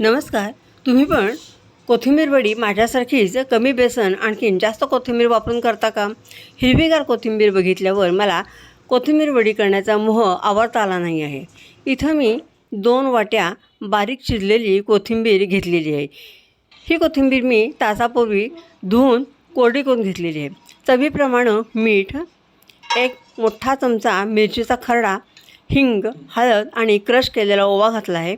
नमस्कार. तुम्ही पण कोथिंबीर वडी माझ्यासारखीच कमी बेसन आणखीन जास्त कोथिंबीर वापरून करता का? हिरवीगार कोथिंबीर बघितल्यावर मला कोथिंबीर वडी करण्याचा मोह आवडता आला नाही आहे. इथं मी दोन वाट्या बारीक चिरलेली कोथिंबीर घेतलेली आहे. ही कोथिंबीर मी तासापूर्वी धुवून कोरडी करून घेतलेली आहे. चवीप्रमाणे मीठ एक मोठा चमचा मिरचीचा खरडा हिंग हळद आणि क्रश केलेला ओवा घातला आहे.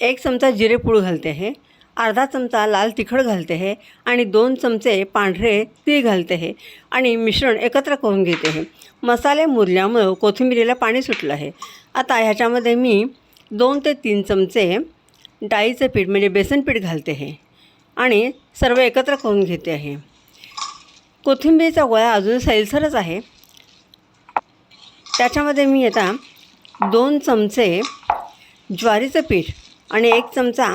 एक चमचा जिरेपूळ घालते आहे अर्धा चमचा लाल तिखट घालते आहे आणि दोन चमचे पांढरे तीळ घालते आहे आणि मिश्रण एकत्र करून घेते आहे मसाले मुरल्यामुळं कोथिंबिरीला पाणी सुटलं आहे. आता ह्याच्यामध्ये मी दोन ते तीन चमचे डाळीचं पीठ म्हणजे बेसन पीठ घालते आहे आणि सर्व एकत्र करून घेते आहे कोथिंबीरीचा गोळा अजून सैलसरच आहे. त्याच्यामध्ये मी आता दोन चमचे ज्वारीचं पीठ आणि एक चमचा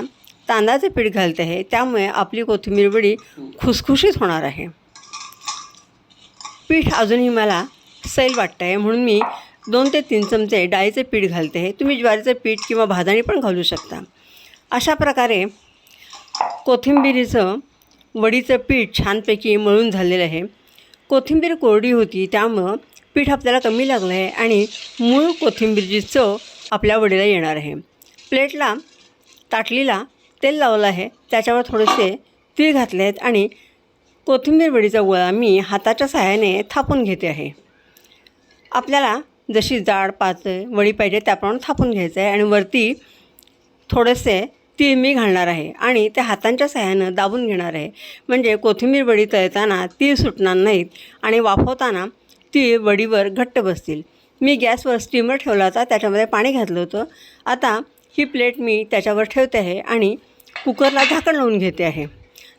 तांदळाचं पीठ घालते आहे त्यामुळे आपली कोथिंबीर वडी खुसखुशीत होणार आहे. पीठ अजूनही मला सैल वाटतं आहे म्हणून मी दोन ते तीन चमचे डाळीचे पीठ घालते आहे तुम्ही ज्वारीचं पीठ किंवा भाजणी पण घालू शकता. अशा प्रकारे कोथिंबीरीचं वडीचं पीठ छानपैकी मळून झालेलं आहे. कोथिंबीर कोरडी होती त्यामुळं पीठ आपल्याला कमी लागलं आहे आणि मूळ कोथिंबीरची चव आपल्या वडीला येणार आहे. प्लेटला ताटलीला तेल लावलं आहे. त्याच्यावर थोडेसे तीळ घातले आहेत आणि कोथिंबीर वडीचा गोळा मी हाताच्या सहाय्याने थापून घेते आहे. आपल्याला जशी जाड पातळ वडी पाहिजे त्याप्रमाणे थापून घ्यायचं आहे आणि वरती थोडेसे तीळ मी घालणार आहे आणि ते हातांच्या सहाय्यानं दाबून घेणार आहे. म्हणजे कोथिंबीर वडी तळताना तीळ सुटणार नाहीत आणि वाफवताना तीळ वडीवर घट्ट बसतील. मी गॅसवर स्टीमर ठेवला होता त्याच्यामध्ये पाणी घातलं होतं. आता ही प्लेट मी त्याच्यावर ठेवते आहे आणि कुकरला झाकण लावून घेते आहे.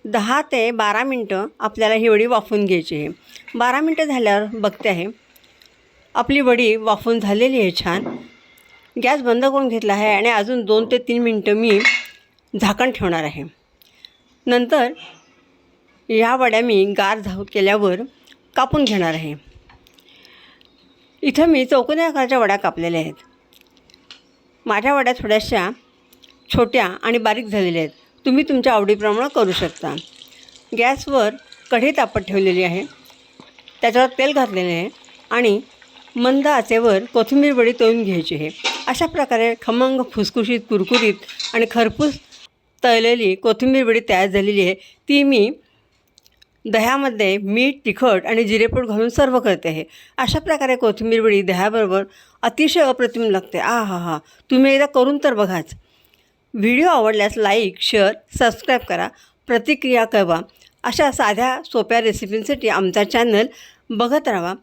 दहा ते बारा मिनटं आपल्याला ही वडी वाफून घ्यायची आहे. बारा मिनटं झाल्यावर बघते आहे. आपली वडी वाफून झालेली आहे छान. गॅस बंद करून घेतला आहे आणि अजून दोन ते तीन मिनटं मी झाकण ठेवणार आहे. नंतर या वड्या मी गार झाव केल्यावर कापून घेणार आहे. इथं मी चौकोनी आकाराच्या वड्या कापलेल्या आहेत. माझ्या वड्या थोड्याशा छोट्या आणि बारीक झालेल्या आहेत. तुम्ही तुमच्या आवडीप्रमाणे करू शकता. गॅसवर कढी तापत ठेवलेली आहे. त्याच्यावर तेल घातलेले आहे आणि मंद आचेवर कोथिंबीर वडी तळून घ्यायची आहे. अशा प्रकारे खमंग फुसखुशीत कुरकुरीत आणि खरपूस तळलेली कोथिंबीर वडी तयार झालेली आहे. ती मी दह्यामध्ये मीठ तिखट आणि जिरेपूड घालून सर्व करते आहे अशा प्रकारे कोथिंबीर वडी दह्याबरोबर अतिशय अप्रतिम लागते. आ हा हा. तुम्ही एकदा करून तर बघाच. व्हिडिओ आवडल्यास लाईक शेअर सबस्क्राईब करा. प्रतिक्रिया कळवा. अशा साध्या सोप्या रेसिपींसाठी आमचा चॅनल बघत राहा.